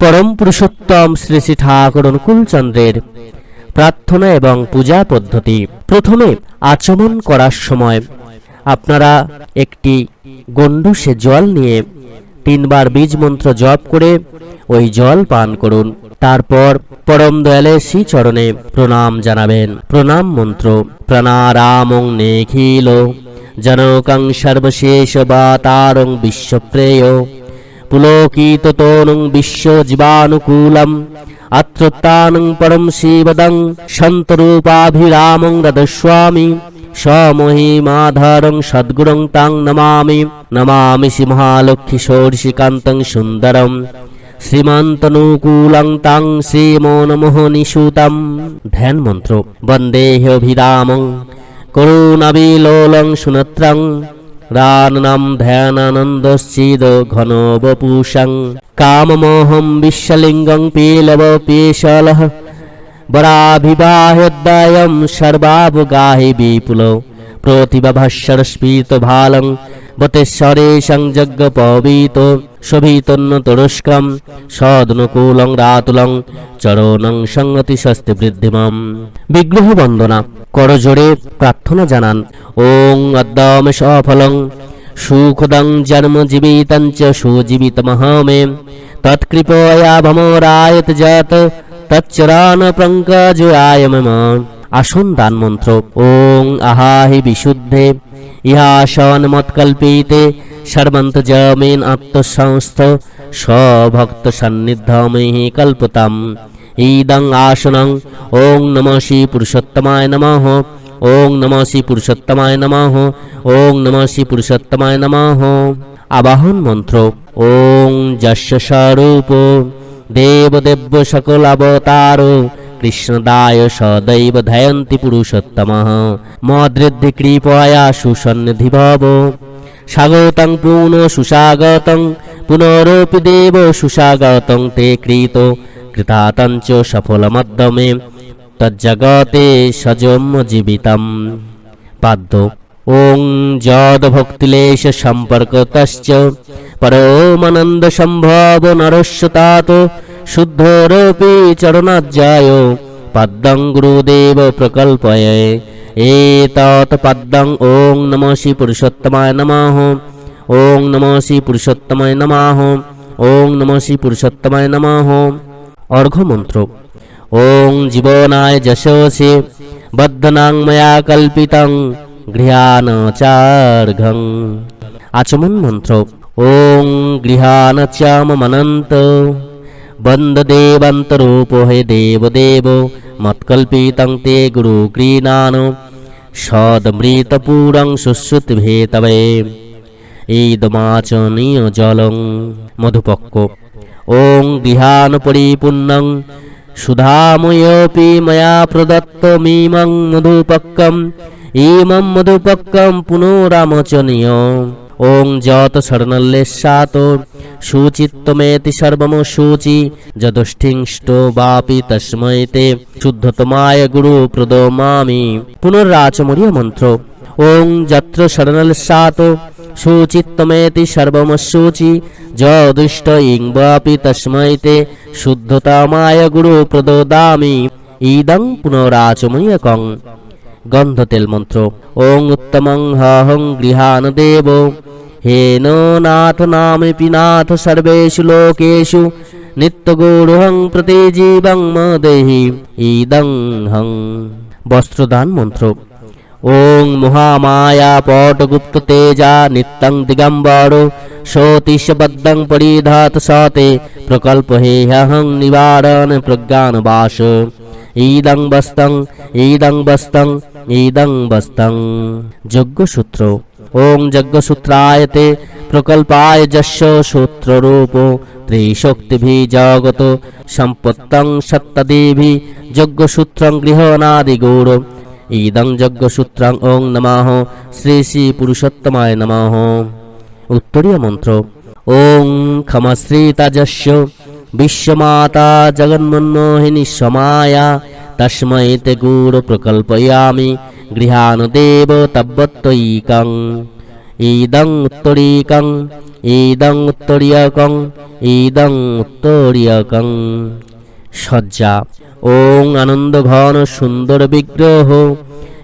পরম পুরুষোত্তম শ্রী শ্রী ঠাকুর অনুকূলচন্দ্রের প্রার্থনা এবং পূজা পদ্ধতি। প্রথমে আচমন করার সময় আপনারা একটি গণ্ডুসে জল নিয়ে তিনবার বীজ মন্ত্র জপ করে ওই জল পান করুন। তারপর পরম দয়ালের শ্রীচরণে প্রণাম জানাবেন। প্রণাম মন্ত্র, প্রণারামং নেখিল, জনকং সর্বশেষ বা তারং বিশ্বপ্রেয়। পুলকিততনুং বিশ্বজীবানুকূলম আত্রত্তানং পরম শিবদং সন্তরূপাভিরামং রদস্বামী সমহিমাধারং সদ্গুরং তাং নমামি নমামি সিংহালক্ষ্মী ষোড়শিকান্तं সুন্দরম শ্রীমন্তনুকূলং তাং শ্রীমোনমোহনিষুতম ধ্যান মন্ত্র বন্দেহভিরামং করুণাবিলোলং সুনত্রং রাননাম ধ্যানানন্দশ্চিদ ঘন বপুষং কামমোহম বিশ্বলিঙ্গং পিলব পেশলঃ বরাভিবাহ্যোদ্দায়ম সর্বাবগাহি বিপুল প্রতিভাস্বরস্ফীত ভালং বতেশ্বরে সংযজ্ঞ পবিত, শোভিতন্ন তুরস্কম, সদনুকূলং রাতুলং, চরণং সংগতি স্বস্তি বৃদ্ধিমম। বিগ্রহ বন্দনা, করজোড়ে প্রার্থনা জানান, ওং অদ্যম সফলং, সুখদং জন্ম জীবিতং চ সুজীবিতমহমে তৎকৃপয়া ভমরায়ত জাত তচ্চরান পঙ্কজয়ায় মম আসন দান মন্ত্র ওং আহাহি বিশুদ্ধে ইহাসন মৎকল্পিতে সর্বন্ত জমেন আত্মসংস্থ, স্বভক্ত সান্নিধ্যমে কল্পতাম। ইদং আসনং, ওং নম শ্রী পুরুষোত্তমায় নমঃ। ওং নম শ্রী পুরুষোত্তমায় নমঃ। ওং নম শ্রী পুরুষোত্তমায় নমঃ। আবাহন মন্ত্র, ওং যশ স্বরূপ। দেবদেব্য সকল অবতার কৃষ্ণদায় সদৈব ধ্যায়ন্তি পুরুষোত্তম মদৃদ্ধি কৃপয়া সুসন্নিধি ভব স্বাগতং পুন সুস্বাগতং, পুনরপি দেব সুস্বাগতং তে কৃত কৃতাতঞ্চ সফলমদ্যমে তজ্জগতে সজম জীবিতম। পাদ্য। ওং যদ ভক্তিলেশ সম্পর্কতশ্চ, পরমানন্দ সম্ভব নরস্বতাত শুদ্ধরপি চরণাজ্জায় পদ্মং গুরুদেব প্রকল্পয়ে। এতৎ পদ্মং ওং নম শ্রী পুরুষোত্তমায় নমঃ। ওং নম শ্রী পুরুষোত্তমায় নমঃ। ওং নম শ্রী পুরুষোত্তমায় নমঃ। অর্ঘ্যমন্ত্র। ওং জীবনায় যশসে বদ্ধনাং ময়া কল্পিতং গৃহান চার্ঘং আচমন মন্ত্র। ওং গৃহান চ্যামনন্ত বন্দদেবন্তরূপ হে দেবদেব মৎকল্পিতং তে গুরু ক্রীণান সদমৃতপুরং সুশ্রুতিভে তবে ঈদমাচনীয় জলং মধুপক্ক ওং গৃহান পরিপূর্ণং সুধাময়োপি ময়া প্রদত্ত প্রদত্তমিমং মধুপক্কম ইমং মধুপক্কম পুনরামচনীয় ওং যত শরণল্লেশাত, সুচিত্তমেতি সর্বম শুচি যদুষ্ঠিংষ্ট বাপি তস্মৈ তে শুদ্ধতমায় গুরু প্রদমামি পুনরাচমরীয় মন্ত্র। ওং যত্র শরণল্লেশাত, সুচিত্তমেতি সর্বম শুচি যদুষ্ট ইং বাপি তস্মৈ তে শুদ্ধতমায় গুরু প্রদদামি ইদং পুনরাচমনীয়কং গন্ধতেল মন্ত্র ওং উত্তমং হহং গৃহান দেব। হেন নাথ নামেপি নাথ সর্বেষু লোকেষু। নিত্যগৌরহং প্রতি জীবং মদেহি। ইদং হং। বস্ত্রদান মন্ত্র। ওং মহামায়া পটগুপ্ত তেজা নিত্যং দিগম্বর। সতীশবদ্ধং পরিধাত সতে। প্রকল্প হে হং নিবারণ প্রজ্ঞান বাস ইদং বস্তং ইদং বস্তং ইদং বস্তং যজ্ঞসূত্র ওং যজ্ঞসূত্রায় তে প্রকল্পায় যস্য সূত্ররূপ ত্রিশক্তিভি জগত সম্পত্তং সত্তদেভি যজ্ঞসূত্রং গৃহনাদি গৌর ইদং যজ্ঞসূত্রং ওং নমঃ শ্রী শ্রী পুরুষোত্তমায় নমঃ উত্তরীয় মন্ত্র ওং ক্ষমশ্রীতাজস্য বিশ্বমাতা জগন্মোহিনী সমায়া তস্मै তে গুরু প্রকল্পয়ামি গৃহানুদেব তব্বত্তৈকং ইদং উত্তরীকং ইদং উত্তরীয়কং ইদং উত্তরীয়কং সজ্জা ওং আনন্দ ঘন সুন্দর বিগ্রহ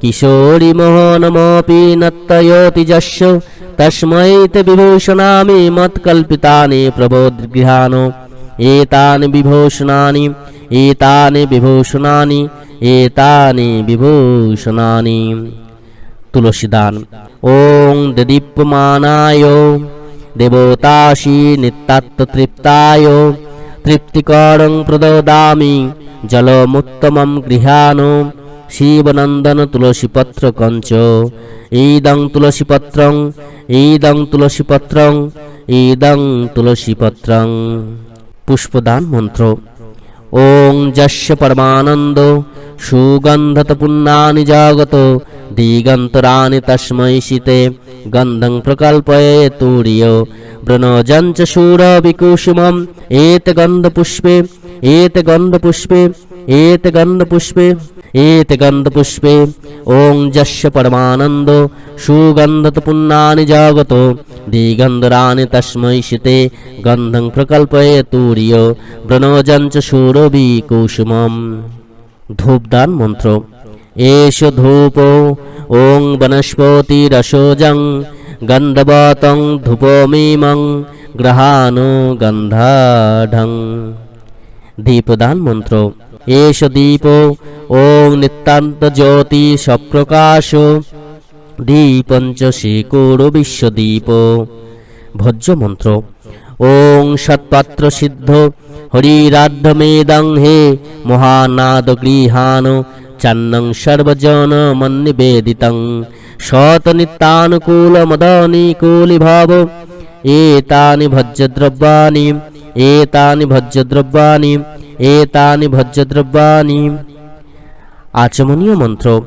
কিশোরী মোহনমপি নত্তয়োতি যস্য তস্मै তে বিভূষণামি মৎকল্পিতানি প্রবোধগৃহান এতানি বিভূষণানি এতানি বিভূষণানি এতানি বিভূষণানি। তুলসীদান, ওং দীপ্যমানায় দেবতাশি নিত্যাত্মতৃপ্তায় তৃপ্তিকরং প্রদদামি, জলমুত্তমম গৃহাণ শিবনন্দন তুলসীপত্র কঞ্চ, ঈদং তুলসীপত্রং ঈদং তুলসীপত্রং ঈদং তুলসীপত্রং। পুষ্পদান মন্ত্র। ওং যস্য পরমানন্দ সুগন্ধত পুণ্যানি জগত দিগন্তরানি তস্मै শীতে গন্ধং প্রকল্পয়ে তুর্য ব্রণজঞ্চ শূর বিকুসুমম গন্ধপুষ্পে এত গন্ধপুষ্পে ওং যস্য পরমানন্দ সুগন্ধত পুণ্যানি জগত দিগন্ধরানি তস্मै শীতে গন্ধং প্রকল্পয়ে তুর্য ব্রণজঞ্চ শূর বিকুসুমম ধূপদান মন্ত্র এষ ধূপ ওং বনস্পতিরসোজং গন্ধবতং ধূপমিমং গ্রহাণো গন্ধাঢং দীপদান মন্ত্র এষ দীপ ওং নিত্যান্ত জ্যোতি সপ্রকাশ দীপঞ্চ শিকুর বিশ্বদীপ ভোজ্য মন্ত্র ওং সৎপাত্র সিদ্ধ হরিরাধ্যমেদং হে মহানাদ গৃহান চান্নং সর্বজন মন্নিবেদিতং শত নিত্যানুকূল মদনিকূলি ভাব এতানি ভজ্যদ্রব্যানি এতানি ভজ্যদ্রব্যানি এতানি ভজ্যদ্রব্যানি আচমনীয় মন্ত্র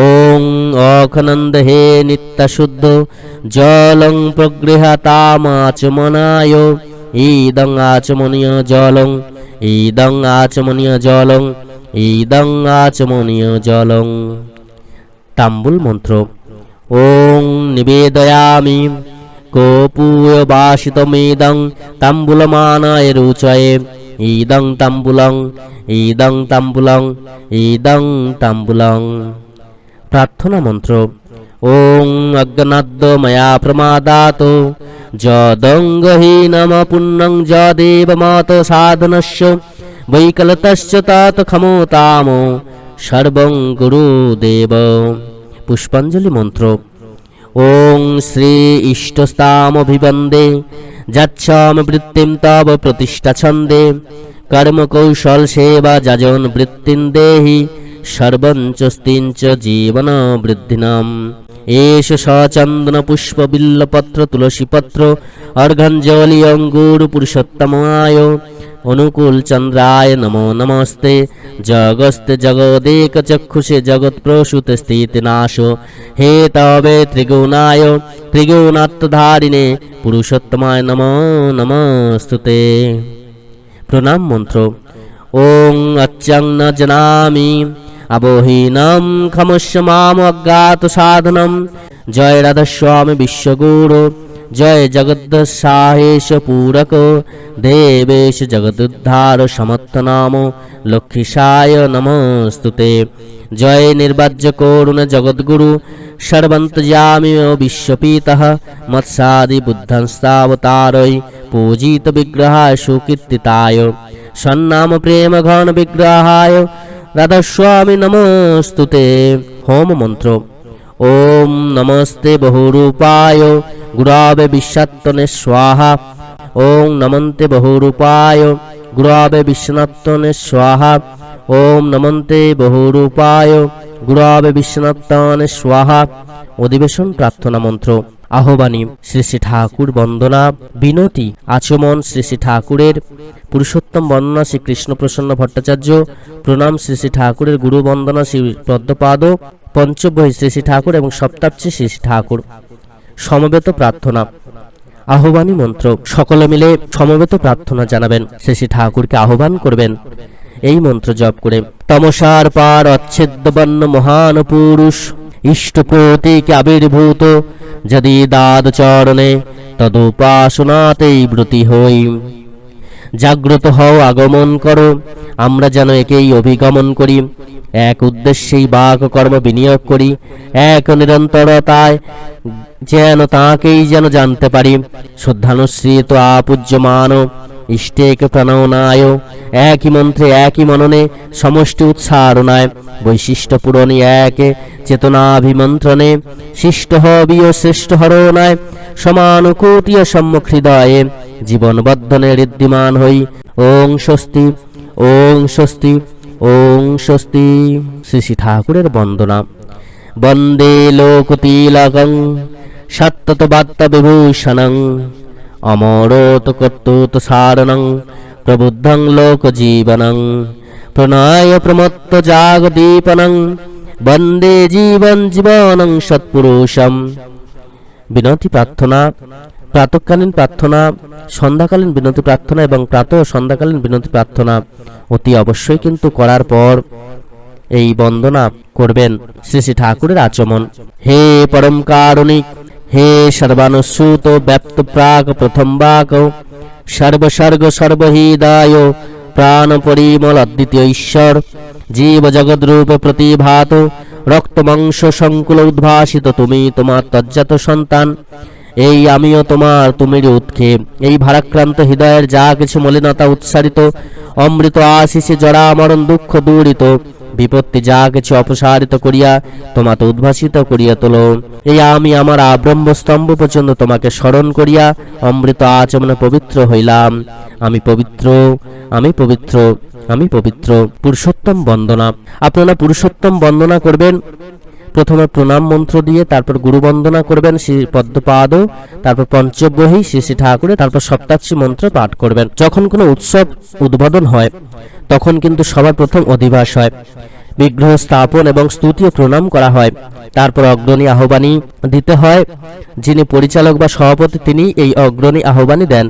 ওং অখনন্দ হে নিত্যশুদ্ধ জলং প্রগৃহতামাচমনায় ইদং আচমনীয় জলং ইদং আচমনীয় জলং ইদং আচমনীয় জলং তাম্বুল মন্ত্র ওং নিবেদয়ামি কোপুয় বাসিতমেদং তাম্বুলমানায় রুচয়ে ইদং তাম্বুলং ইদং তাম্বুলং ইদং তাম্বুলং প্রার্থনা মন্ত্র ওং অজ্ঞনাদ্য ময়া প্রমাদাত যদঙ্গহীনম পুণ্যং যদেব মাত সাধনস্য বৈকলতশ্চ তৎ ক্ষমতাম সর্বং গুরুদেব পুষ্পাঞ্জলি মন্ত্র ওং শ্রী ইষ্টস্তামভিবন্দে যাচ্ছাম বৃত্তিম তব প্রতিষ্ঠা ছন্দে। কর্মকৌশল সেবা যাজন বৃত্তিন দেহি সর্বঞ্চস্তিঞ্চ জীবন বৃদ্ধিনাম। এষ সচন্দন পুষ্প বিল্লপত্র, তুলসীপত্র অর্ঘঞ্জলি অঙ্গুর পুরুষোত্তমায়। অনুকূল চন্দ্রায় নমো নমস্তে। জগস্তে জগদেক চক্ষুষে জগৎ প্রসূত স্থিতি নাশ। হে তবে ত্রিগুণায়, ত্রিগুণাত্মধারিণে পুরুষোত্তমায় নমো নমস্তুতে। প্রণাম মন্ত্র। ওং অচ্যং ন জানামি। অবহীনম ক্ষমস্য মাম অজ্ঞাত সাধনম। জয় রাধস্বামী বিশ্বগুরু। জয় জগদ্দশাহেশ পূরক, দেবেশ জগদুদ্ধার সমর্থ নাম লক্ষ্মীশায় নমস্তুতে। জয় নির্বাজ্য করুণ জগদ্গুরু সর্বন্তজামি বিশ্বপীত মৎসাদি বুদ্ধংস্তাবতারৈ পূজিত বিগ্রহায় সুকীর্তিতায়। সন্নাম প্রেম ঘন বিগ্রহায়, রাধাস্বামী নমস্তুতে। হোম মন্ত্র। ওম নমস্তে বহুরূপায়। গুরাবে বিশ্বাত্তনে স্বাহা ওং নমন্তে বহুরূপায় গুরাবে বিশ্বনাত্তনে স্বাহা ওম নমন্তে বহুরূপায় গুরাবে বিশ্বনাত্তনে স্বাহা অধিবেশন প্রার্থনা মন্ত্র। আহ্বানী শ্রী শ্রী ঠাকুর বন্দনা। বিনতি আচমন শ্রী শ্রী ঠাকুরের। পুরুষোত্তম বন্দনা শ্রী কৃষ্ণপ্রসন্ন ভট্টাচার্য। প্রণাম শ্রী শ্রী ঠাকুরের গুরু বন্দনা শ্রী পদ্মপাদ। পঞ্চবহী শ্রী শ্রী ঠাকুর এবং সপ্তাপচি শ্রী শ্রী ঠাকুর। সমবেত প্রার্থনা। আহ্বানী মন্ত্র, সকলে মিলে সমবেত প্রার্থনা জানাবেন। শ্রী ঠাকুরকে আহ্বান করবেন। এই মন্ত্র জপ করে, তমসার পার অচ্ছেদ্যবন্ন মহান পুরুষ, ইষ্ট প্রতীক আবির্ভূত, যদি দাদ চরণে তদুপাসনাতেই ব্রতী হই। জাগ্রত হও আগমন করো, আমরা যেন একেই অভিগমন করি। এক উদ্দেশ্যেই বাক কর্ম বিনিয়োগ করি, এক নিরন্তরতায় যেন তাকেই যেন জানতে পারি। শ্রদ্ধানুশ্রিত আপূজ্যমান ইষ্টেক প্রণনায় একই মন্ত্রে, একই মননে, সমষ্টি উৎসারণায় বৈশিষ্ট্য পূরণী, এক চেতনাভিমন্ত্রণে, শিষ্ট হবিও শ্রেষ্ঠ হরণায় সমানুকূতীয় সম্মুখ হৃদয়ে জীবন বদ্ধনে ঋদ্ধিমান হই, ওং স্বস্তি ওং স্বস্তি। ওং স্বস্তি শ্রী শ্রী ঠাকুরের বন্দনা। বন্দে লোকতিলকং সত্যত বাত্ত কর্তুত সারণং প্রবুদ্ধং লোকজীবনং প্রণয় প্রমত্ত জাগদীপনং বন্দে জীবন জীবনং সৎপুরুষম। বিনতি প্রার্থনা। প্রাতকালীন প্রার্থনা, সন্ধ্যাকালীন বিনতি প্রার্থনা এবং প্রাত সন্ধ্যাকালীন বিনতি প্রার্থনা অতি অবশ্যই কিন্তু করার পর এই বন্দনা করবেন শ্রী শ্রী ঠাকুরের আচমন। হে পরম কারণিক, হে সর্বানুসূত ব্যপ্ত প্রাক প্রথম বাক সর্বসর্গ সর্বহৃদায় প্রাণ পরিমল অদ্বিতীয় ঈশ্বর, জীব জগৎ রূপ প্রতিভাত, রক্ত মাংস সংকুল উদ্ভাসিত তুমি তোমার তজ্জাত সন্তান। এই আমিও তোমার তুমির উৎক্ষেপ এই ভারাক্রান্ত হৃদয়ের যা কিছু মলিনতা উৎসারিত, অমৃত আশিসে জরা মরণ দুঃখ দূরিত, বিপত্তি যা কিছু অপসারিত করিয়া তোমাকে উদ্ভাসিত করিয়া তোলো। এই আমি আমার আব্রহ্মস্তম্ভ পর্যন্ত তোমাকে স্মরণ করিয়া অমৃত আচমনে পবিত্র হইলাম। আমি পবিত্র আমি পবিত্র আমি পবিত্র। পুরুষোত্তম বন্দনা। আপনারা পুরুষোত্তম বন্দনা করবেন? প্রথমে প্রণাম মন্ত্র দিয়ে তারপর গুরু বন্দনা করবেন শ্রী পদ্মপাদ, তারপর পঞ্চবহি শ্রী শ্রী ঠাকুরের তারপর সপ্তাশ্রী মন্ত্র পাঠ করবেন। যখন কোনো উৎসব উদ্বোধন হয়, তখন কিন্তু সবার প্রথম অধিবাস হয়। বিগ্রহ স্থাপন এবং স্তুতি ও প্রণাম করা হয়। তারপর অগ্রণী আহ্বানী দিতে হয়, যিনি পরিচালক বা সভাপতি তিনি এই অগ্রণী আহ্বানী দেন।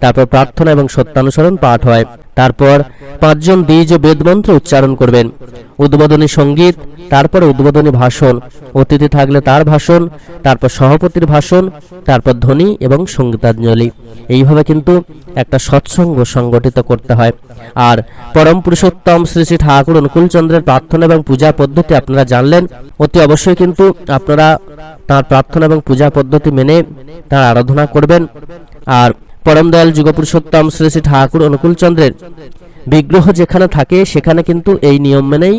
তারপর প্রার্থনা এবং সত্যানুসরণ পাঠ হয়। তারপর পাঁচজন দ্বিজ ও বেদমন্ত্র উচ্চারণ করবেন। উদ্বোধনী সংগীত, তারপর উদ্বোধনী ভাষণ। অতিথি থাকলে তার ভাষণ, তারপর সভাপতির ভাষণ, তারপর ধ্বনি এবং সঙ্গীতাঞ্জলি। এইভাবে কিন্তু একটা সৎসঙ্গ সংগঠিত করতে হয়। আর পরম পুরুষোত্তম শ্রী শ্রী ঠাকুর অনুকূলচন্দ্রের প্রার্থনা এবং পূজা পদ্ধতি আপনারা জানলেন। অতি অবশ্যই কিন্তু আপনারা তার প্রার্থনা এবং পূজা পদ্ধতি মেনে তার আরাধনা করবেন। আর পরম দয়াল যুগপুরুষোত্তম শ্রী শ্রী ঠাকুর অনুকূলচন্দ্রের বিগ্রহ যেখানে থাকে, সেখানে কিন্তু এই নিয়ম মেনেই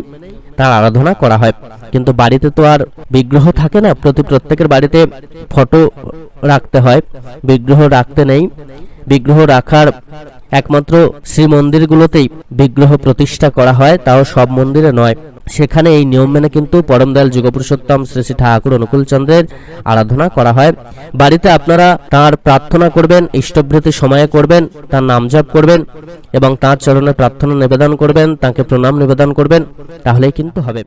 তার আরাধনা করা হয়। কিন্তু বাড়িতে তো আর বিগ্রহ থাকে না, প্রতি প্রত্যেকের বাড়িতে ফটো রাখতে হয়। বিগ্রহ রাখতে নেই। বিগ্রহ রাখার একমাত্র শ্রী মন্দিরগুলোতেই বিগ্রহ প্রতিষ্ঠা করা হয়, তাও সব মন্দিরে নয়। সেখানে এই নিয়ম মেনে কিন্তু পরম দয়াল যুগপুরুষোত্তম শ্রী শ্রী ঠাকুর অনুকূল চন্দ্রের আরাধনা করা হয়। বাড়িতে আপনারা তার প্রার্থনা করবেন, ইষ্টভৃতি সময়ে করবেন, তার নাম জপ করবেন এবং তার চরণে প্রার্থনা নিবেদন করবেন, তাকে প্রণাম নিবেদন করবেন, তাহলেই কিন্তু হবে।